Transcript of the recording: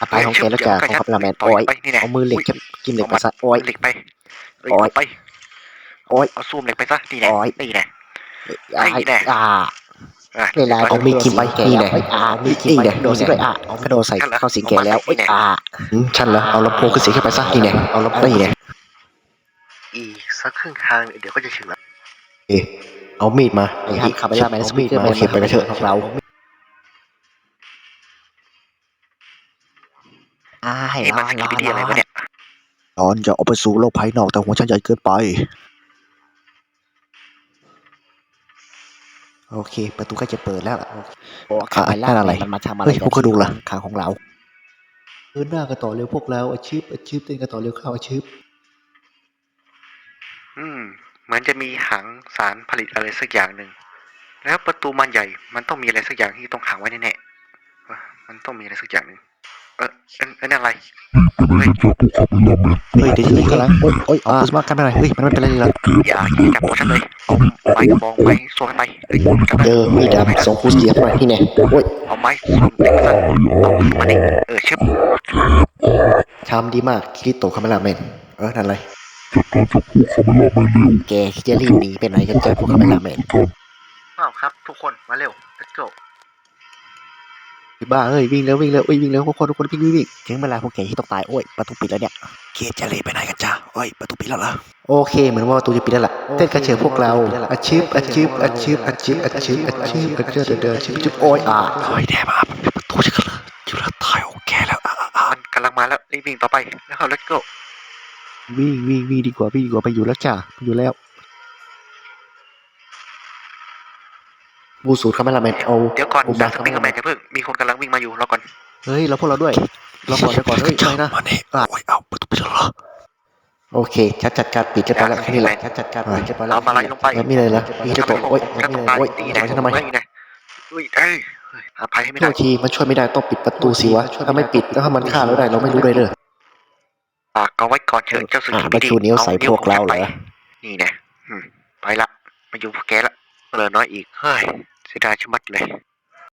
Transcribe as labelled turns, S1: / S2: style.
S1: อาไปของแกแล้วจ้ะของคาเมล่าแมน
S2: ต่อ
S1: โอ้ย
S2: ไปนี่แน่
S1: เอามือเหล็กจะจิ้มเหล็กมาซะโอ้ย
S2: เหล็กไปเอ้ย
S1: โอ้ย
S2: ไป
S1: โอ้ย
S2: เอาซูมเหล็กไปซะนี่แน่
S1: โอ้ย
S2: นี่แน่
S1: อ่า
S2: ไอ้แน่
S1: อ่า
S2: อะ
S1: เวลาเอามีดจิ้มไปนี่แหละอ่ามีดจิ้มไปโดนสิด้วยอ่าเอากระโดดใส่เข้าสิงแกแล้วโอ้ยอ่าอืมฉันเหรอเอาลำโพงขึ้นเสียงขึ้นไปซะนี่แหละเอาลำโพงนี่แหละ
S2: อีกสักครึ่งทางเดี๋ยวก็จะถึงแล้ว
S1: เอ๊ะเอามีดมาไอ้คาเมล่าแมนสปีดมาโอเคไปกันเถอะของเรา อ่าให้
S2: นี่
S1: ร
S2: มั
S1: อน
S2: ส
S1: ร
S2: กิ
S1: อ
S2: ปปี้
S1: ร
S2: อะไร
S1: อ
S2: วะเนี่ย
S3: ตอนจะออกไปสู่โลกภายนอกแต่หัวฉันใหญ่เกินไป
S1: โอเค ประตูก็จะเปิดแล้วล่ะโอ้
S3: อะ
S1: คาเมล่า
S3: นั่นอะไร
S1: มันมาทำอะไร
S3: เฮ้ยพวกกระดูกล่ะ
S1: ขาของเรา
S3: เดินหน้ากันต่อเร็วพวกเราอาชีพอาชีพเต้นกันต่อเร็วเข้าอาชีพ
S2: อืม เหมือนจะมีหังสารผลิตอะไรสักอย่างหนึ่ง แล้วประตูมันใหญ่ มันต้องมีอะไรสักอย่างที่ต้องขังไว้แน่ๆเออมันต้องมีอะไรสักอย่างหนึ่ง เออเอ็นเอ็นอะไรเฮ้ย
S3: เฮ้ยเดี๋ยวนี้กำลังโอ้ยโอ้ยเอาปืนมากันไม่ได้เฮ้ยมันไม่เป็นไรเลยเหรอ
S2: อย่าอย่าจับหัวฉันเลยเอาไม้กระบองไปสวนไปเฮ้ยจับ
S1: เจอมีดาบส่งคูเสียบมาที่ไหนโอ้ย
S2: เอาไม้สวนเด็กมาซะเอามาดิเออเชิบ
S1: ทำดีมากคิริโตคาเมล่าแมนเออนั่นอะไรแกคิดจะรีบหนีไปไหนกันเจอพวกคาเมล่าแมน
S2: อ้าวครับ ทุกคนมาเร็ว let's go
S3: บ้าเฮ้ยวิ่งเร็ววิ่งเร็วเอ้ยวิ่งเร็วทุกคนทุกคนวิ่งวิ่งวิ่ง
S1: ถึงเวลาพวกแกที่ต้องตายโอ้ยประตูปิดแล้วเนี่ย
S3: เคจะเลยไปไหนกันจ้าเฮ้ยประตูปิดแล้วเหรอ
S1: โอเคเหมือนว่าประตูจะปิดแล้วล่ะเต้นกระเชิญพวกเราอาชีพอาชีพอาชีพอาชีพอาชีพอาชีพอาชีพเดินชิบชิบโอ้ยอ่า
S3: เฮ้ยแน่มามันปิดประตูจะกันเลยอยู่แล้วตายโอเคแล้วอะอะอะ
S2: มันกำลังมาแล้วรีบวิ่งต่อไปแล้วเข้า let's go
S3: วิ่งวิ่งวิ่งดีกว่าวิ่งดีกว่าไปอยู่แล้วจ้าไปอยู่แล้ว
S1: บูสูตรคาเมล่าแมนเอา
S2: เดี๋ยวก่อน
S1: อุ
S2: จา
S1: บาก
S2: สปริงเกอร์แมนจะเพิ่งมีคนกำลังวิ่งมาอยู่รอก่อน
S3: เฮ้ยเราพวกเราด้วยเราก่อนเราก่อนเฮ้ยไม่นะ
S1: มาเนี่ย
S3: โอ้ยเอาประตูปิดแล้วเหรอ
S1: โอเคชัดจัดการปิดจะไปแล้วแค่นี้แหละชัดจัดการปิดจะไปแล้ว
S2: เอามาไล่ลงไป
S1: แล้วมีอะไรล่ะมีจะตกโอ้ย
S2: ฉัน
S1: มี
S2: ต้อง
S1: อะไร
S2: ตาย
S1: โอ้ย
S2: ตี
S1: ทำ
S2: นะ
S1: ไมฉันทำไม
S2: ไม่นะอุ้ยเอ้ยเฮ้ยอภัยให้ไม่
S1: โท
S2: ได้
S1: ษทีมันช่วยไม่ได้ต้องปิดประตูสิวะถ้าไม่ปิดแล้วถ้ามันฆ่าเราได้เราไม่รู้เลยเด้อ
S2: ฝากเอาไว้ก่อนเถอะเจ้าสุ
S1: อ่า
S2: ขี
S1: มาชูนิ้วใส่พวกเราเหรอ
S2: นี่นะอืมไปละมาอยู่พวกแกละเหลือน้อยอีกเฮ้ย เสียดายชะมัดเลย